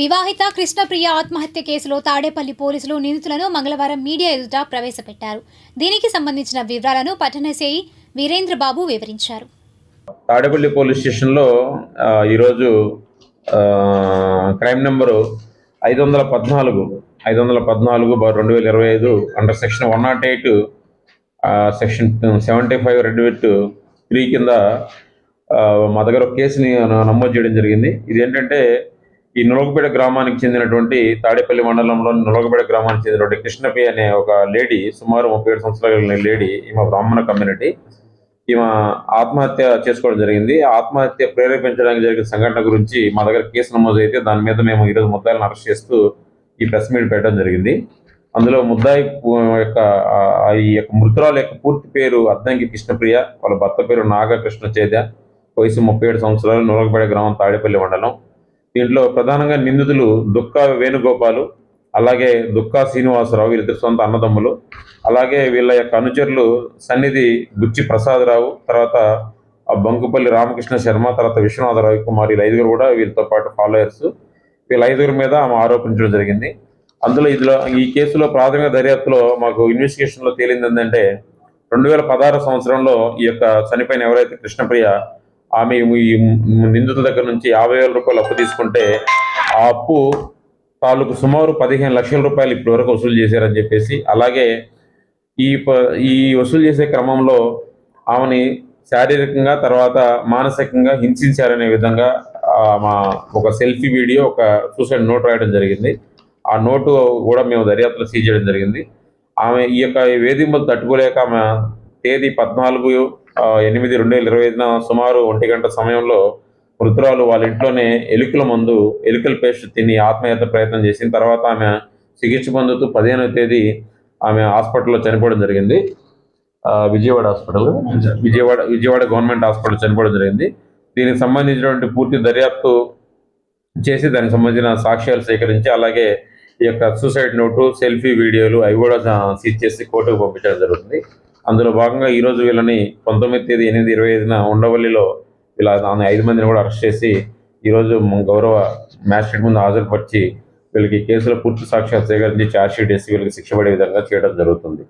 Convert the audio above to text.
వివాహిత కృష్ణప్రియ ఆత్మహత్య కేసులో తాడేపల్లి పోలీసులు నిందితులను మంగళవారం మీడియా ఎదుట ప్రవేశపెట్టారు. దీనికి సంబంధించిన వివరాలను పట్టణసేయి వీరేంద్రబాబు వివరించారు. తాడేపల్లి పోలీస్ స్టేషన్లో ఈరోజు క్రైమ్ నెంబరు ఐదు వందల పద్నాలుగు ఐదు వందల పద్నాలుగు రెండు వేల ఇరవై ఐదు under section one nought eight section seventy five read with three కింద మా దగ్గర ఒక కేసుని నమోదు చేయడం జరిగింది. ఇది ఏంటంటే ఈ నులగపేట గ్రామానికి చెందినటువంటి తాడేపల్లి మండలంలోని నులగపేట గ్రామానికి చెందినటువంటి కృష్ణపి అనే ఒక లేడీ సుమారు ముప్పై ఏడు సంవత్సరాల కలిగిన లేడీ ఈమె బ్రాహ్మణ కమ్యూనిటీ. ఈమె ఆత్మహత్య చేసుకోవడం జరిగింది. ఆత్మహత్య ప్రేరేపించడానికి జరిగిన సంఘటన గురించి మా దగ్గర కేసు నమోదు అయితే దాని మీద మేము ఈరోజు ముద్దాయిలను అరెస్ట్ చేస్తూ ఈ ప్రెస్ మీట్ పెట్టడం జరిగింది. అందులో ముద్దాయి యొక్క ఈ యొక్క మృతురాల యొక్క పూర్తి పేరు అద్దంకి కృష్ణప్రియ వాళ్ళ భర్త పేరు నాగ కృష్ణ చేద్య. వయసు ముప్పై ఏడు సంవత్సరాలు నూలకపేట గ్రామం తాడేపల్లి మండలం. దీంట్లో ప్రధానంగా నిందితులు దుక్క వేణుగోపాలు అలాగే దుక్కా శ్రీనివాసరావు వీళ్ళిద్దరు సొంత అన్నదమ్ములు అలాగే వీళ్ళ యొక్క అనుచరులు సన్నిధి గుచ్చి ప్రసాదరావు తర్వాత ఆ బంకుపల్లి రామకృష్ణ శర్మ తర్వాత విశ్వనాథరావు కుమార్ వీళ్ళ ఐదుగురు కూడా వీళ్ళతో పాటు ఫాలోయర్స్ వీళ్ళ ఐదుగురు మీద ఆమె ఆరోపించడం జరిగింది. అందులో ఇదిలో ఈ కేసులో ప్రాథమిక దర్యాప్తులో మాకు ఇన్వెస్టిగేషన్లో తేలింది ఏంటంటే రెండు వేల పదహారు సంవత్సరంలో ఈ యొక్క చనిపోయిన ఎవరైతే కృష్ణప్రియ ఆమె ఈ నిందితుల దగ్గర నుంచి యాభై వేల రూపాయలు అప్పు తీసుకుంటే ఆ అప్పు తాలూకు సుమారు పదిహేను లక్షల రూపాయలు ఇప్పటి వరకు వసూలు చేశారని చెప్పేసి అలాగే ఈ ప- ఈ వసూలు చేసే క్రమంలో ఆమెని శారీరకంగా తర్వాత మానసికంగా హింసించారనే విధంగా మా ఒక సెల్ఫీ వీడియో ఒక సూసైడ్ నోట్ రాయడం జరిగింది. ఆ నోటు కూడా మేము దర్యాప్తులో సీజ్ చేయడం జరిగింది. ఆమె ఈ యొక్క వేధింపులు తట్టుకోలేక ఆమె తేదీ పద్నాలుగు ఎనిమిది రెండు వేల ఇరవై ఐదున సుమారు ఒంటి గంట సమయంలో మృతురాలు వాళ్ళ ఇంట్లోనే ఎలుకల మందు ఎలుకల పేస్ట్ తిని ఆత్మహత్య ప్రయత్నం చేసిన తర్వాత ఆమె చికిత్స పొందుతూ పదిహేనవ తేదీ ఆమె హాస్పిటల్లో చనిపోవడం జరిగింది. Vijayawada hospital. Vijayawada Vijayawada government hospital చనిపోవడం జరిగింది. దీనికి సంబంధించినటువంటి పూర్తి దర్యాప్తు చేసి దానికి సంబంధించిన సాక్ష్యాలు సేకరించి అలాగే ఈ యొక్క సూసైడ్ నోటు సెల్ఫీ వీడియోలు అవి కూడా సీజ్ చేసి కోర్టుకు పంపించడం జరుగుతుంది. అందులో భాగంగా ఈ రోజు వీళ్ళని పంతొమ్మిది తేదీ ఎనిమిది ఇరవై ఐదున ఉండవల్లిలో వీళ్ళ ఐదు మందిని కూడా అరెస్ట్ చేసి ఈరోజు గౌరవ మ్యాజిస్ట్రేట్ ముందు హాజరుపరిచి వీళ్ళకి కేసులో పూర్తి సాక్ష్యాలు సేకరించి ఛార్జ్షీట్ వేసి వీళ్ళకి శిక్ష పడే విధంగా చేయడం జరుగుతుంది.